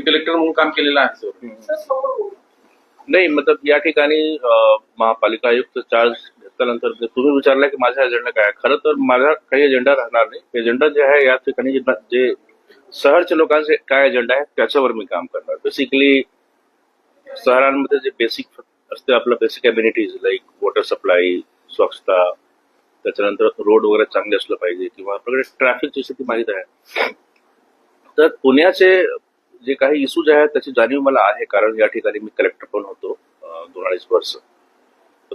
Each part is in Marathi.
मी कलेक्टर म्हणून काम केलेलं आहे. सर नाही मतलब या ठिकाणी अं, महापालिका आयुक्त चार्ज घेतल्यानंतर जे तुम्ही विचारलं की माझा एजेंडा काय आहे? खरं तर माझा काही एजेंडा राहणार नाही. एजेंडा जे आहे या ठिकाणी जे जे शहरच्या लोकांचे काय एजेंडा आहे त्याच्यावर मी काम करणार. बेसिकली शहरांमध्ये जे बेसिक असते आपलं basic amenities like water supply स्वच्छता त्याच्यानंतर रोड वगैरे चांगले असलं पाहिजे किंवा आपल्याकडे ट्रॅफिकची स्थिती माहीत आहे. तर पुण्याचे जे काही इशूज आहेत त्याची जाणीव मला आहे. कारण या ठिकाणी मी कलेक्टर पण होतो दोन अडीच वर्ष.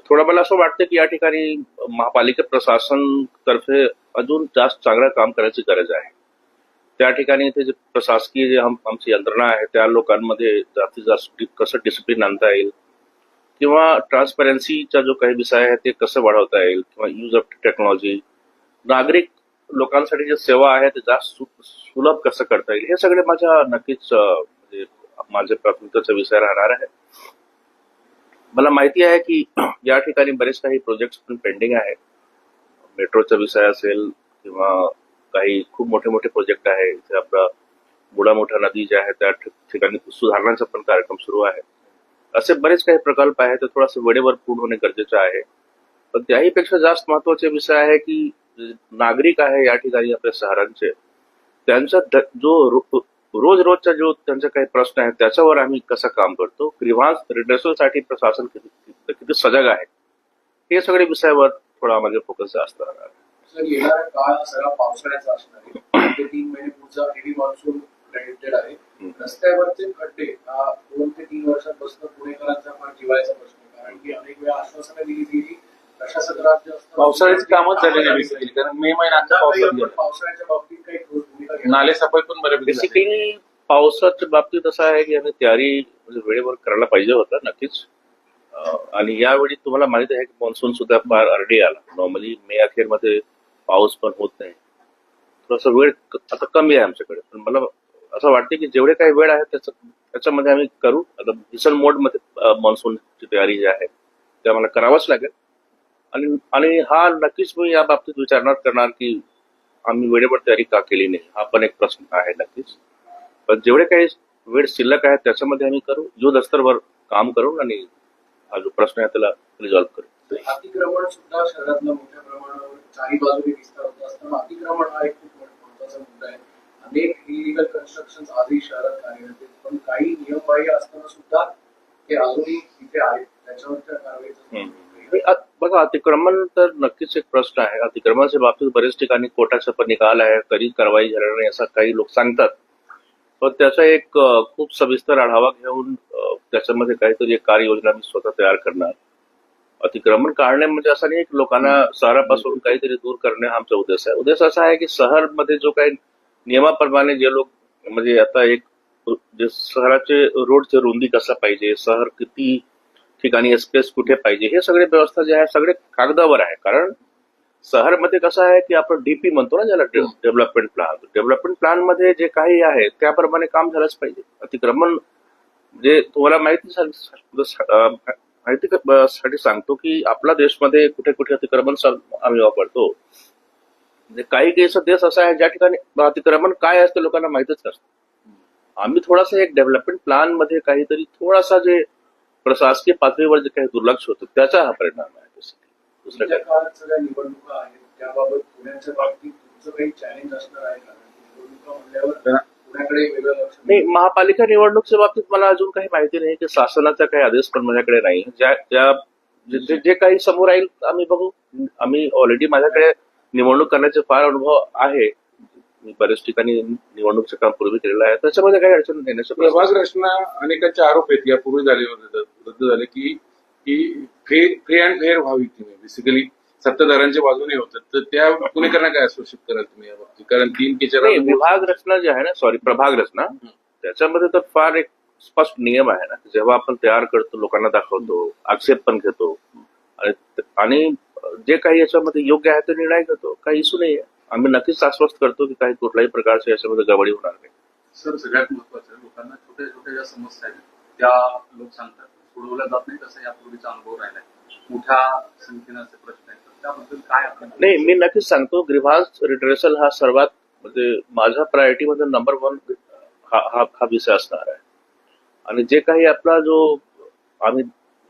थोडं मला असं वाटतं की या ठिकाणी महापालिका प्रशासन तर्फे अजून जास्त चांगलं काम करायची गरज आहे. त्या ठिकाणी इथे जे प्रशासकीय जे आमची यंत्रणा आहे त्या लोकांमध्ये जास्तीत जास्त कसं डिसिप्लिन आणता येईल? किंवा ट्रान्सपरन्सीचा जो काही विषय आहे ते कसं वाढवता येईल? किंवा यूज ऑफ टेक्नॉलॉजी नागरिक लोकांसाठी जे सेवा आहे ते जास्त सुलभ कसं करता येईल? हे सगळे माझ्या नक्कीच म्हणजे माझे प्राथमिकतेचा विषय राहणार आहे. मला माहिती आहे की या ठिकाणी बरेच काही प्रोजेक्ट पण पेंडिंग आहेत. मेट्रोचा विषय असेल किंवा काही खूप मोठे मोठे प्रोजेक्ट आहे. इथे आपला बुडा मोठा नदी जे आहे त्या ठिकाणी सुधारण्याचा पण कार्यक्रम सुरू आहे. असे बरेच काही प्रकल्प आहेत ते थोडासा वेळेवर पूर्ण होणे गरजेचं आहे. पण त्याही पेक्षा जास्त महत्त्वाचे विषय आहे की नागरिक आहे या ठिकाणी आपल्या शहरांचे त्यांचा जो रो- रोज रोजचा जो त्यांचा काही प्रश्न आहे त्याच्यावर आम्ही कसं काम करतो? ग्रीव्हान्स रिड्रेसलसाठी प्रशासन किती किती- सजग आहे? हे सगळे विषयावर थोडा माझे फोकस जास्त राहणार. आहे. सर येणारा काळ सगळा पावसाळ्याचा असणार आहे. ते तीन महिने पुढचा हेवी मान्सून प्रेडिक्टेड आहे. रस्त्यावरचे खड्डे हा दोन ते तीन वर्षांपासून पुणेकरांचा फार जिवायचा प्रश्न कारण की अनेक वेळा आश्वासनं दिली गेली पावसाळ्याची कामच झालेली basically. कारण मे महिन्यात आता. पावसाळ्याच्या बाबतीत काही नाले सफाई पण बऱ्यापैकी. बेसिकली पावसाच्या बाबतीत असं आहे की आम्ही तयारी म्हणजे वेळेवर करायला पाहिजे होतं नक्कीच. आणि यावेळी तुम्हाला माहीत आहे की मान्सून सुद्धा फार अर्ली आला. नॉर्मली मे अखेरमध्ये पाऊस पण होत नाही. थोडासा वेळ आता कमी आहे आमच्याकडे. पण मला असं वाटते की जेवढे काही वेळ आहे त्याचं त्याच्यामध्ये आम्ही करू. आता मिशन मोडमध्ये मान्सूनची तयारी जी आहे ते आम्हाला करावंच लागेल. आणि आणि हा नक्कीच मी या बाबतीत विचारणार करणार की आम्ही वेळेवर तयारी का केली नाही? हा पण एक प्रश्न आहे नक्कीच. पण जेवढे काही वेळ शिल्लक आहे त्याच्यामध्ये आम्ही करू युद्ध स्तरवर काम करू आणि हा जो प्रश्न आहे त्याला रिझॉल्व्ह करू. अतिक्रमण सुद्धा शहरातलं मोठ्या प्रमाणावर चारी बाजूने विस्तार होत असताना अतिक्रमण हा एक खूप महत्त्वाचा मुद्दा आहे. अनेक इलिगल कन्स्ट्रक्शन आजही शहरात कार्यरत आहेत. पण काही नियमबाह्य असताना सुद्धा ते अजूनही तिथे आहेत. त्याच्यावर त्या कारवाईचं बघा अतिक्रमण तर नक्कीच एक प्रश्न आहे. अतिक्रमणाच्या बाबतीत बरेच ठिकाणी कोर्टाचा पण निकाल आहे तरी कारवाई झाली नाही असं काही लोक सांगतात. पण त्याचा एक खूप सविस्तर आढावा घेऊन त्याच्यामध्ये काहीतरी एक कार्ययोजना मी स्वतः तयार करणार. अतिक्रमण काढणे म्हणजे असं नाही लोकांना शहरापासून काहीतरी दूर करणे हा आमचा उद्देश आहे. उद्देश असा आहे की शहरमध्ये जो काही नियमाप्रमाणे जे लोक म्हणजे आता एक जे शहराचे रोडचे रुंदी कसा पाहिजे शहर किती ठिकाणी स्पेस कुठे पाहिजे हे सगळे व्यवस्था जे आहे सगळे कागदावर आहे. कारण शहरमध्ये कसं आहे की आपण डीपी म्हणतो ना ज्याला डेव्हलपमेंट प्लॅन डेव्हलपमेंट प्लॅनमध्ये जे काही आहे त्याप्रमाणे काम झालंच पाहिजे. अतिक्रमण जे तुम्हाला माहिती माहिती साठी सांगतो की आपला देशमध्ये कुठे कुठे अतिक्रमण आम्ही वापरतो. म्हणजे काही देश देश असा आहे ज्या ठिकाणी अतिक्रमण काय असते लोकांना माहितच नसतं. आम्ही थोडासा एक डेव्हलपमेंट प्लॅनमध्ये काहीतरी थोडासा जे प्रशासकीय पातळीवर जे काही दुर्लक्ष होतं त्याचा हा परिणाम आहे. दुसरं काय? निवडणुका आहेत त्याबाबत पुण्याच्या बाबतीत तुमचं काही चॅलेंज असणार आहे का? कारण की निवडणुका म्हणल्यावर पुण्याकडे वेगळं लक्ष नाही महापालिका निवडणुकीच्या बाबतीत मला अजून काही माहिती नाही की शासनाचा काही आदेश पण माझ्याकडे नाही. ज्या ज्या जे- जे काही समोर राहील आम्ही बघू. आम्ही ऑलरेडी माझ्याकडे निवडणूक करण्याचे फार अनुभव आहे. मी बऱ्याच ठिकाणी निवडणूकचं काम पूर्वी केलेलं आहे. त्याच्यामध्ये काही अडचण प्रश्न प्रभाग रचना अनेकांचे आरोप आहेत यापूर्वी झाले होते रद्द झाले की की फ्री फ्री अँड फेअर व्हावी तुम्ही बेसिकली सत्ताधाऱ्यांच्या बाजूने होतात तर त्या पुणेकरांना काय आश्वासित कराल तुम्ही या बाबतीत? कारण तीन केचर नाही विभाग रचना जी आहे ना सॉरी प्रभाग रचना त्याच्यामध्ये तर फार एक स्पष्ट नियम आहे ना जेव्हा आपण तयार करतो लोकांना दाखवतो आक्षेप पण घेतो आणि जे काही याच्यामध्ये योग्य आहे ते निर्णय घेतो. काही इशू नाही आहे आम्ही नक्कीच आश्वस्त करतो की काही कुठल्याही प्रकारच्या याच्यामध्ये गडबडी होणार नाही. सर सगळ्यात महत्वाचं आहे लोकांना छोट्या छोट्या ज्या समस्या आहेत त्या लोक सांगतात. सोडवल्या जात नाही तसा यापूर्वीचा अनुभव राहिलाय. मोठ्या संख्येनं असे प्रश्न आहेत. त्याबद्दल काय आपण नाही मी नक्कीच सांगतो ग्रीव्हान्स रिड्रेसल हा सर्वात म्हणजे माझ्या प्रायोरिटीमध्ये नंबर वन हा हा हा विषय असणार आहे. आणि जे काही आपला जो आम्ही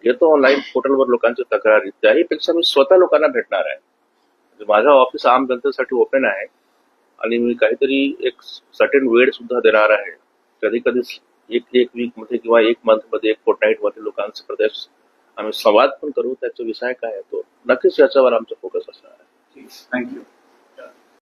घेतो ऑनलाईन पोर्टलवर लोकांच्या तक्रारी त्याहीपेक्षा मी स्वतः लोकांना भेटणार आहे. म्हणजे माझं ऑफिस आम जनतेसाठी ओपन आहे. आणि मी काहीतरी एक सर्टेन वेळ सुद्धा देणार आहे. कधी कधी एक एक वीकमध्ये किंवा एक मंथमध्ये एक फोर्टनाईटमध्ये लोकांचे प्रदेश आम्ही संवाद पण करू. त्याचा विषय काय आहे तो? नक्कीच याच्यावर आमचा फोकस असणार आहे. थँक्यू